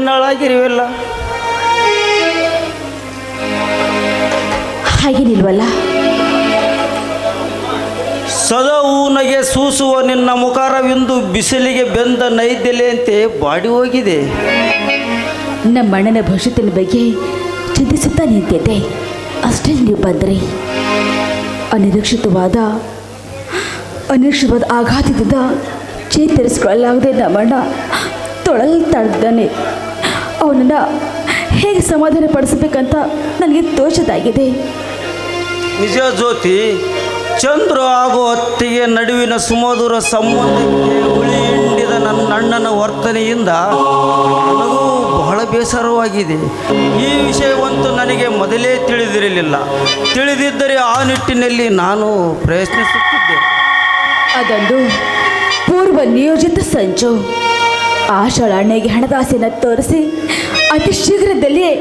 ಖಿನ್ನಾಳಾಗಿರುವಲ್ಲ ಹಾಗೇನಿಲ್ವಲ್ಲ ಸದಾ ಊನಗೆ ಸೂಸುವ ನಿನ್ನ ಮುಖಾರವೆಂದು ಬಿಸಿಲಿಗೆ ಬೆಂದ ನೈದೆಲೆಯಂತೆ ಬಾಡಿ ಹೋಗಿದೆ. ನಮ್ಮ ಅಣ್ಣನ ಭವಿಷ್ಯತ್ತಿನ ಬಗ್ಗೆ ಚಿಂತಿಸುತ್ತಾ ನಿಂತಿದ್ದೆ. ಅಷ್ಟೇ ನೀವು ಬಂದ್ರಿ. ಅನಿರೀಕ್ಷಿತವಾದ ಅನಿರೀಕ್ಷಿತವಾದ ಆಘಾತದಿಂದ ಚೇತರಿಸಿಕೊಳ್ಳಲಾಗದೆ ನಮ್ಮಣ್ಣ ತೊಳಲ್ತಾಡಿದ್ದಾನೆ ಅವನನ್ನು ಹೇಗೆ ಸಮಾಧಾನ ಪಡಿಸಬೇಕಂತ ನನಗೆ ತೋಚದಾಗಿದೆ. ನಿಜ ಜ್ಯೋತಿ ಚಂದ್ರ ಹಾಗೂ ಹತ್ತಿಗೆ ನಡುವಿನ ಸುಮಧುರ ಸಂಬಂಧಕ್ಕೆ ಹುಳಿ ಹಿಂಡಿದ ನನ್ನ ಅಣ್ಣನ ವರ್ತನೆಯಿಂದ ನನಗೂ ಬಹಳ ಬೇಸರವಾಗಿದೆ. ಈ ವಿಷಯವಂತೂ ನನಗೆ ಮೊದಲೇ ತಿಳಿದಿರಲಿಲ್ಲ. ತಿಳಿದಿದ್ದರೆ ಆ ನಿಟ್ಟಿನಲ್ಲಿ ನಾನು ಪ್ರಯತ್ನಿಸುತ್ತಿದ್ದೆ. ಅದೊಂದು ಪೂರ್ವ ನಿಯೋಜಿತ ಸಂಚು. ಆಷಾಢ ಅಣ್ಣೆಗೆ ಹಣದಾಸೆಯನ್ನು ತೋರಿಸಿ, ಅತಿ ಶೀಘ್ರದಲ್ಲಿಯೇ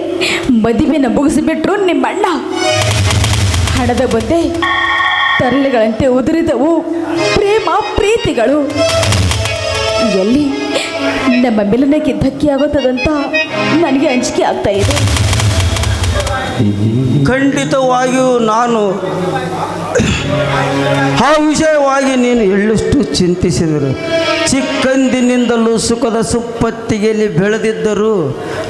ಮದುವೆನ ಮುಗಿಸಿಬಿಟ್ರು ನಿಮ್ಮ ಅಣ್ಣ ಹಣದ ಬಂದೆ ತರಲೆಗಳಂತೆ ಉದುರಿದವು ಪ್ರೇಮ ಪ್ರೀತಿಗಳು. ಎಲ್ಲಿ ನಮ್ಮ ಮಿಲನಕ್ಕೆ ಧಕ್ಕೆಯಾಗುತ್ತದಂತ ನನಗೆ ಅಂಜಿಕೆ ಆಗ್ತಾ ಇದೆ. ಖಂಡಿತವಾಗಿಯೂ ನಾನು ಆ ವಿಷಯವಾಗಿ ನೀನು ಎಳ್ಳಷ್ಟು ಚಿಂತಿಸಿದರು ಚಿಕ್ಕಂದಿನಿಂದಲೂ ಸುಖದ ಸುಪ್ಪತ್ತಿಗೆಯಲ್ಲಿ ಬೆಳೆದಿದ್ದರೂ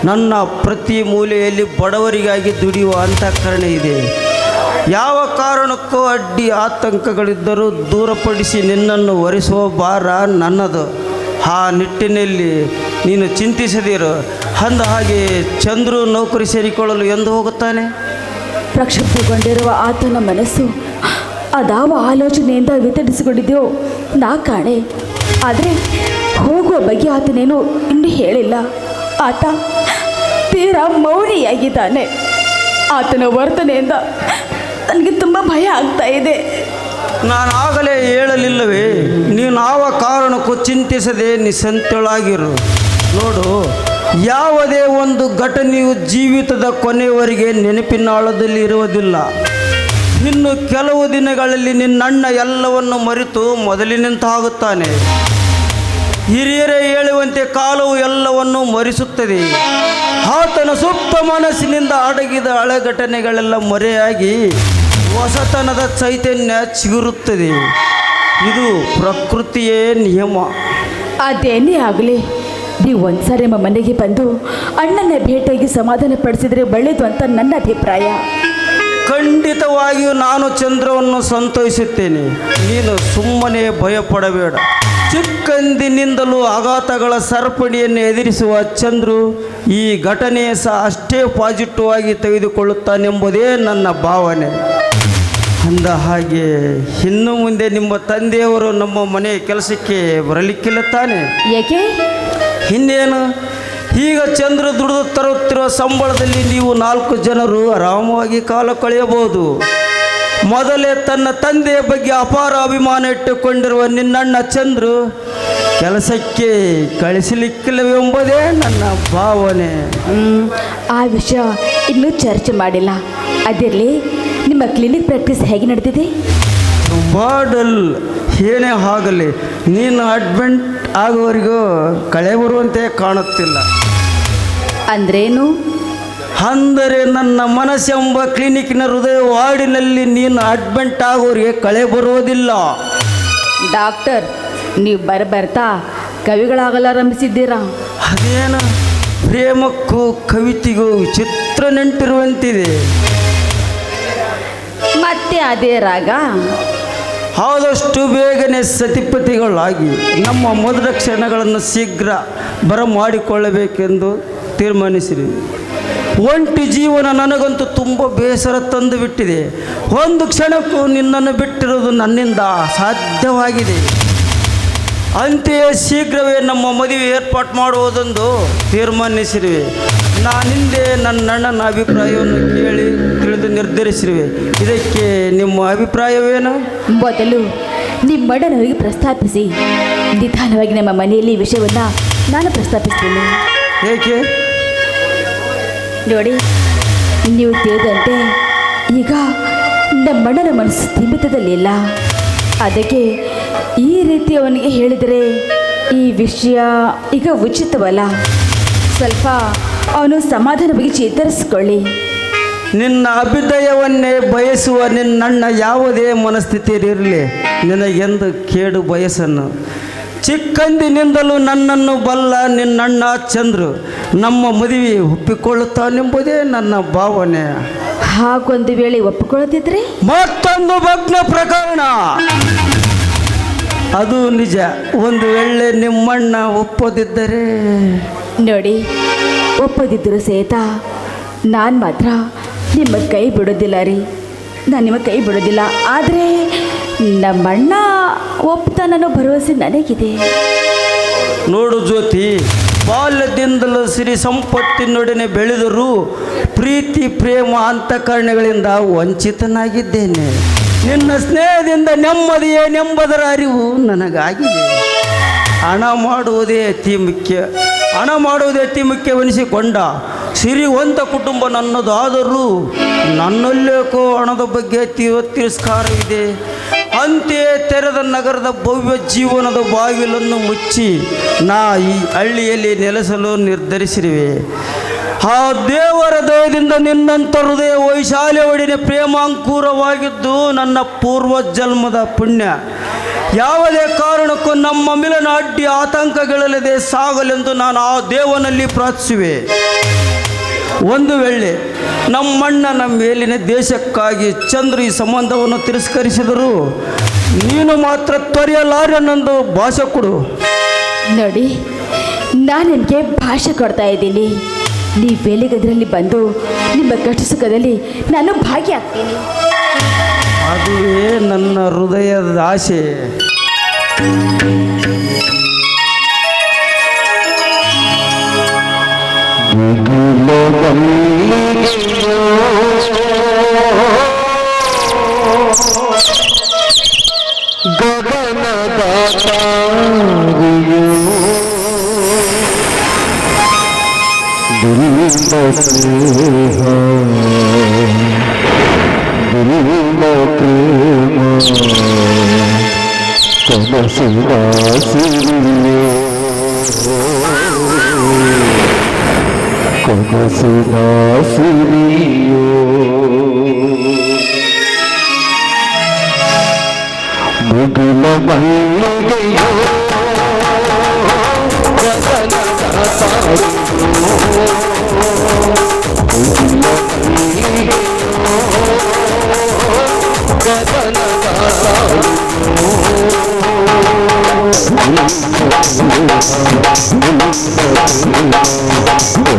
ನನ್ನ ಪ್ರತಿ ಮೂಲೆಯಲ್ಲಿ ಬಡವರಿಗಾಗಿ ದುಡಿಯುವ ಅಂತಃಕರಣ ಇದೆ. ಯಾವ ಕಾರಣಕ್ಕೂ ಅಡ್ಡಿ ಆತಂಕಗಳಿದ್ದರೂ ದೂರಪಡಿಸಿ ನಿನ್ನನ್ನು ಒರೆಸುವ ಭಾರ ನನ್ನದು. ಆ ನಿಟ್ಟಿನಲ್ಲಿ ನೀನು ಚಿಂತಿಸದಿರು. ಅಂದ ಹಾಗೆ ಚಂದ್ರು ನೌಕರಿ ಸೇರಿಕೊಳ್ಳಲು ಎಂದು ಹೋಗುತ್ತಾನೆ? ಪ್ರಕ್ಷುಬ್ಧಗೊಂಡಿರುವ ಆತನ ಮನಸ್ಸು, ಅದಾವ ಆಲೋಚನೆಯಿಂದ ವಿತರಿಸಿಕೊಂಡಿದೆಯೋ? ನಾ ಕಾಣೆ ಆದರೆ ಹೋಗುವ ಬಗ್ಗೆ ಆತನೇನು ಇನ್ನೂ ಹೇಳಿಲ್ಲ. ಆತ ತೀರಾ ಮೌನಿಯಾಗಿದ್ದಾನೆ. ಆತನ ವರ್ತನೆಯಿಂದ ನನಗೆ ತುಂಬ ಭಯ ಆಗ್ತಾ ಇದೆ. ನಾನು ಆಗಲೇ ಹೇಳಲಿಲ್ಲವೇ, ನೀನು ಯಾವ ಕಾರಣಕ್ಕೂ ಚಿಂತಿಸದೆ ನಿಸಂತಳಾಗಿರು ನೋಡು, ಯಾವುದೇ ಒಂದು ಘಟನೆಯು ಜೀವಿತದ ಕೊನೆಯವರೆಗೆ ನೆನಪಿನಾಳದಲ್ಲಿ ಇರುವುದಿಲ್ಲ. ಇನ್ನು ಕೆಲವು ದಿನಗಳಲ್ಲಿ ನಿನ್ನಣ್ಣ ಎಲ್ಲವನ್ನು ಮರೆತು ಮೊದಲಿನಂತಾಗುತ್ತಾನೆ. ಹಿರಿಯರೇ ಹೇಳುವಂತೆ ಕಾಲವು ಎಲ್ಲವನ್ನು ಮರಿಸುತ್ತದೆ. ಆತನ ಸುಪ್ತ ಮನಸ್ಸಿನಿಂದ ಅಡಗಿದ ಹಳೆ ಘಟನೆಗಳೆಲ್ಲ ಮರೆಯಾಗಿ ಹೊಸತನದ ಚೈತನ್ಯ ಚಿಗುರುತ್ತದೆ. ಇದು ಪ್ರಕೃತಿಯೇ ನಿಯಮ. ಅದೇನೇ ಆಗಲಿ. ನೀವು ಒಂದ್ಸಾರಿ ನಮ್ಮ ಮನೆಗೆ ಬಂದು ಅಣ್ಣನ ಭೇಟಿಯಾಗಿ ಸಮಾಧಾನ ಪಡಿಸಿದ್ರೆ ಒಳ್ಳೇದು ಅಂತ ನನ್ನ ಅಭಿಪ್ರಾಯ. ಖಂಡಿತವಾಗಿಯೂ ನಾನು ಚಂದ್ರವನ್ನು ಸಂತೋಷಿಸುತ್ತೇನೆ. ನೀನು ಸುಮ್ಮನೆ ಭಯಪಡಬೇಡ. ಚಿಕ್ಕಂದಿನಿಂದಲೂ ಆಘಾತಗಳ ಸರಪಣಿಯನ್ನು ಎದುರಿಸುವ ಚಂದ್ರು ಈ ಘಟನೆ ಸಹ ಅಷ್ಟೇ ಪಾಸಿಟಿವ್ ಆಗಿ ತೆಗೆದುಕೊಳ್ಳುತ್ತಾನೆಂಬುದೇ ನನ್ನ ಭಾವನೆ. ಅಂದ ಹಾಗೆ ಇನ್ನು ಮುಂದೆ ನಿಮ್ಮ ತಂದೆಯವರು ನಮ್ಮ ಮನೆ ಕೆಲಸಕ್ಕೆ ಬರಲಿಕ್ಕಿಲ್ಲ ತಾನೆ? ಯಾಕೆ ಇನ್ನೇನು? ಈಗ ಚಂದ್ರ ದುಡಿದು ತರುತ್ತಿರುವ ಸಂಬಳದಲ್ಲಿ ನೀವು ನಾಲ್ಕು ಜನರು ಆರಾಮವಾಗಿ ಕಾಲ ಕಳೆಯಬಹುದು. ಮೊದಲೇ ತನ್ನ ತಂದೆಯ ಬಗ್ಗೆ ಅಪಾರ ಅಭಿಮಾನ ಇಟ್ಟುಕೊಂಡಿರುವ ನಿನ್ನಣ್ಣ ಚಂದ್ರು ಕೆಲಸಕ್ಕೆ ಕಳಿಸಲಿಕ್ಕಿಲ್ಲವೆಂಬುದೇ ನನ್ನ ಭಾವನೆ. ಆ ವಿಷಯ ಇನ್ನೂ ಚರ್ಚೆ ಮಾಡಿಲ್ಲ. ಅದಿರಲಿ ನಿಮ್ಮ ಕ್ಲಿನಿಕ್ ಪ್ರಾಕ್ಟೀಸ್ ಹೇಗೆ ನಡೆದಿದೆ ಬಾಡಲ್ ಏನೇ ಆಗಲಿ ನೀನು ಅಡ್ಮಿಂಟ್ ಆಗುವವರೆಗೂ ಕಳೆ ಬರುವಂತೆ ಕಾಣುತ್ತಿಲ್ಲ. ಅಂದ್ರೇನು? ಅಂದರೆ ನನ್ನ ಮನಸ್ಸೆಂಬ ಕ್ಲಿನಿಕ್ನ ಹೃದಯ ವಾರ್ಡಿನಲ್ಲಿ ನೀನು ಅಡ್ಮಿಂಟ್ ಆಗೋರಿಗೆ ಕಳೆ ಬರುವುದಿಲ್ಲ. ಡಾಕ್ಟರ್ ನೀವು ಬರ ಬರ್ತಾ ಕವಿಗಳಾಗಲಾರಂಭಿಸಿದ್ದೀರಾ? ಅದೇನು? ಪ್ರೇಮಕ್ಕೂ ಕವಿತೆಗೂ ವಿಚಿತ್ರ ನೆಂಟಿರುವಂತಿದೆ. ಮತ್ತೆ ಅದೇ ರಾಗ? ಆದಷ್ಟು ಬೇಗನೆ ಸತಿಪತಿಗಳಾಗಿ ನಮ್ಮ ಮೊದಲ ಕ್ಷಣಗಳನ್ನು ಶೀಘ್ರ ಬರಮಾಡಿಕೊಳ್ಳಬೇಕೆಂದು ತೀರ್ಮಾನಿಸಿರಿ. ಒಂಟಿ ಜೀವನ ನನಗಂತೂ ತುಂಬ ಬೇಸರ ತಂದು ಬಿಟ್ಟಿದೆ. ಒಂದು ಕ್ಷಣಕ್ಕೂ ನಿನ್ನನ್ನು ಬಿಟ್ಟಿರುವುದು ನನ್ನಿಂದ ಸಾಧ್ಯವಾಗಿದೆ ಅಂತೆಯೇ ಶೀಘ್ರವೇ ನಮ್ಮ ಮದುವೆ ಏರ್ಪಾಟ್ ಮಾಡುವುದೆಂದು ತೀರ್ಮಾನಿಸಿರುವೆ. ನಾನಿಂದೆ ನನ್ನ ಅಣ್ಣನ ಅಭಿಪ್ರಾಯವನ್ನು ಕೇಳಿ ತಿಳಿದು ನಿರ್ಧರಿಸಿರುವೆ. ಇದಕ್ಕೆ ನಿಮ್ಮ ಅಭಿಪ್ರಾಯವೇನು? ಮೊದಲು ನಿಮ್ಮಣ್ಣನವರಿಗೆ ಪ್ರಸ್ತಾಪಿಸಿ. ನಿಧಾನವಾಗಿ ನಮ್ಮ ಮನೆಯಲ್ಲಿ ವಿಷಯವನ್ನು ನಾನು ಪ್ರಸ್ತಾಪಿಸ್ತೇನೆ ಏಕೆ? ನೋಡಿ, ನೀವು ತಿಳಿದಂತೆ ಈಗ ನಮ್ಮಣ್ಣನ ಮನಸ್ಸು ಸ್ಥಿಮಿತದಲ್ಲಿಲ್ಲ ಅದಕ್ಕೆ ಈ ರೀತಿ ಅವನಿಗೆ ಹೇಳಿದರೆ ಈ ವಿಷಯ ಈಗ ಉಚಿತವಲ್ಲ. ಸ್ವಲ್ಪ ಅವನು ಸಮಾಧಾನವಾಗಿ ಚೇತರಿಸಿಕೊಳ್ಳಿ ನಿನ್ನ ಅಭ್ಯುದಯವನ್ನೇ ಬಯಸುವ ನಿನ್ನಣ್ಣ ಯಾವುದೇ ಮನಸ್ಥಿತಿಯಲ್ಲಿರಲಿ. ನಿನಗೆಂದು ಕೇಡು ಬಯಸನ್ನು ಚಿಕ್ಕಂದಿನಿಂದಲೂ ನನ್ನನ್ನು ಬಲ್ಲ ನಿನ್ನಣ್ಣ ಚಂದ್ರು ನಮ್ಮ ಮದುವೆ ಒಪ್ಪಿಕೊಳ್ಳುತ್ತಾನೆಂಬುದೇ ನನ್ನ ಭಾವನೆ. ಹಾಗೊಂದು ವೇಳೆ ಒಪ್ಪಿಕೊಳ್ಳುತ್ತಿದ್ರೆ ಮತ್ತೊಂದು ಭಗ್ನ ಪ್ರಕರಣ. ಅದು ನಿಜ. ಒಂದು ವೇಳೆ ನಿಮ್ಮಣ್ಣ ಒಪ್ಪದಿದ್ದರೆ? ನೋಡಿ ಒಪ್ಪದಿದ್ದರು ಸಹಿತ ನಾನು ಮಾತ್ರ ನಿಮ್ಮ ಕೈ ಬಿಡೋದಿಲ್ಲ ರೀ. ನಾನು ನಿಮ್ಮ ಕೈ ಬಿಡೋದಿಲ್ಲ ಆದರೆ ನಮ್ಮಣ್ಣ ಒಪ್ತಾನನ್ನೋ ಭರವಸೆ ನನಗಿದೆ. ನೋಡು ಜ್ಯೋತಿ, ಬಾಲ್ಯದಿಂದಲೂ ಸಿರಿ ಸಂಪತ್ತಿನೊಡನೆ ಬೆಳೆದರೂ ಪ್ರೀತಿ, ಪ್ರೇಮ, ಅಂತಃಕರಣಗಳಿಂದ ವಂಚಿತನಾಗಿದ್ದೇನೆ. ನಿನ್ನ ಸ್ನೇಹದಿಂದ ನೆಮ್ಮದಿಯೇ ನೆಂಬದರ ಅರಿವು ನನಗಾಗಿದೆ. ಹಣ ಮಾಡುವುದೇ ಅತಿ ಮುಖ್ಯ, ಹಣ ಮಾಡುವುದೇ ಅತಿ ಮುಖ್ಯವೆನಿಸಿಕೊಂಡ ಸಿರಿವಂತ ಕುಟುಂಬ ನನ್ನದಾದರೂ ನನ್ನಲ್ಲೇಕೋ ಹಣದ ಬಗ್ಗೆ ತೀವ್ರ ತಿರಸ್ಕಾರವಿದೆ ಅಂತೆಯೇ ತೆರೆದ ನಗರದ ಭವ್ಯ ಜೀವನದ ಬಾಗಿಲನ್ನು ಮುಚ್ಚಿ ನಾ ಈ ಹಳ್ಳಿಯಲ್ಲಿ ನೆಲೆಸಲು ನಿರ್ಧರಿಸಿರುವೆ. ಆ ದೇವರ ದಯದಿಂದ ನಿನ್ನಂಥ ಹೃದಯ ವೈಶಾಲ್ಯ ಒಡಿನ ಪ್ರೇಮಾಂಕುರವಾಗಿದ್ದು ನನ್ನ ಪೂರ್ವ ಜನ್ಮದ ಪುಣ್ಯ. ಯಾವುದೇ ಕಾರಣಕ್ಕೂ ನಮ್ಮ ಮಿಲನ ಅಡ್ಡಿ ಆತಂಕಗಳಲ್ಲದೆ ಸಾಗಲೆಂದು ನಾನು ಆ ದೇವನಲ್ಲಿ ಪ್ರಾರ್ಥಿಸುವೆ. ಒಂದು ವೇಳೆ ನಮ್ಮಣ್ಣನ ಮೇಲಿನ ದೇಶಕ್ಕಾಗಿ ಚಂದ್ರ ಈ ಸಂಬಂಧವನ್ನು ತಿರಸ್ಕರಿಸಿದರು ನೀನು ಮಾತ್ರ ತೊರೆಯಲಾರೆನ್ನೊಂದು ಭಾಷೆ ಕೊಡು. ನೋಡಿ ನಾನು ನಿಮಗೆ ಭಾಷೆ ಕೊಡ್ತಾ ಇದ್ದೀನಿ. ನೀ ಬೆಳಿಗ್ಗೆದ್ರಲ್ಲಿ ಬಂದು ನಿಮ್ಮ ಕಷ್ಟ ಸುಖದಲ್ಲಿ ನಾನು ಭಾಗಿಯಾಗ್ತೀನಿ ಅದುವೇ ನನ್ನ ಹೃದಯದ ಆಸೆ. కలిగిన ప్రేమ కలసిన సిరియో కలసిన సిరియో ముగుల మల్లిగయో కలసిన సిరియో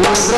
Vamos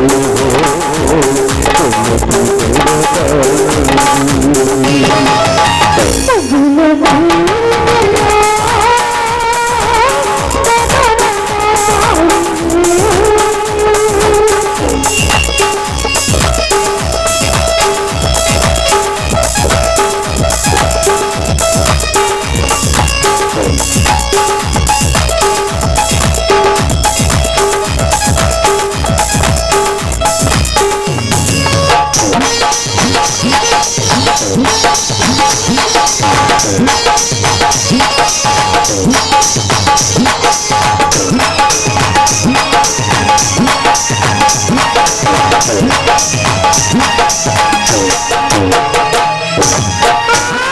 Thank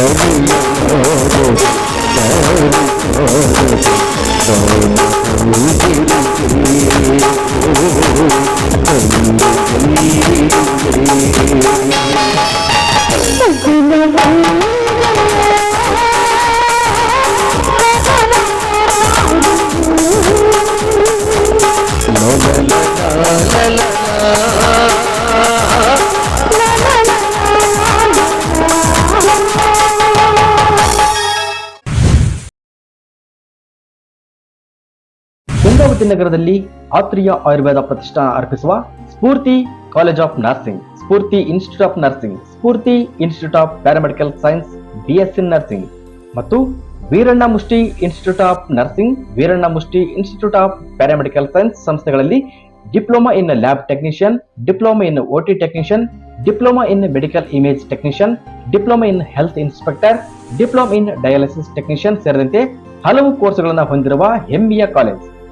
Sozinho ನಗರದಲ್ಲಿ ಆತ್ರಿಯ ಆಯುರ್ವೇದ ಪ್ರತಿಷ್ಠಾನ ಅರ್ಪಿಸುವ Spoorthi college of nursing, Spoorthi institute of nursing, Spoorthi institute of paramedical science BSc nursing ಮತ್ತು Veeranna Mushti institute of nursing, Veeranna Mushti institute of paramedical science ಸಂಸ್ಥೆಗಳಲ್ಲಿ diploma in lab technician, diploma in OT technician, diploma in medical image technician, diploma in health inspector, diploma in dialysis technician ಸೇರಿದಂತೆ ಹಲವು ಕೋರ್ಸ್ಗಳನ್ನು ಹೊಂದಿರುವ ಹೆಮ್ಮೆಯ college.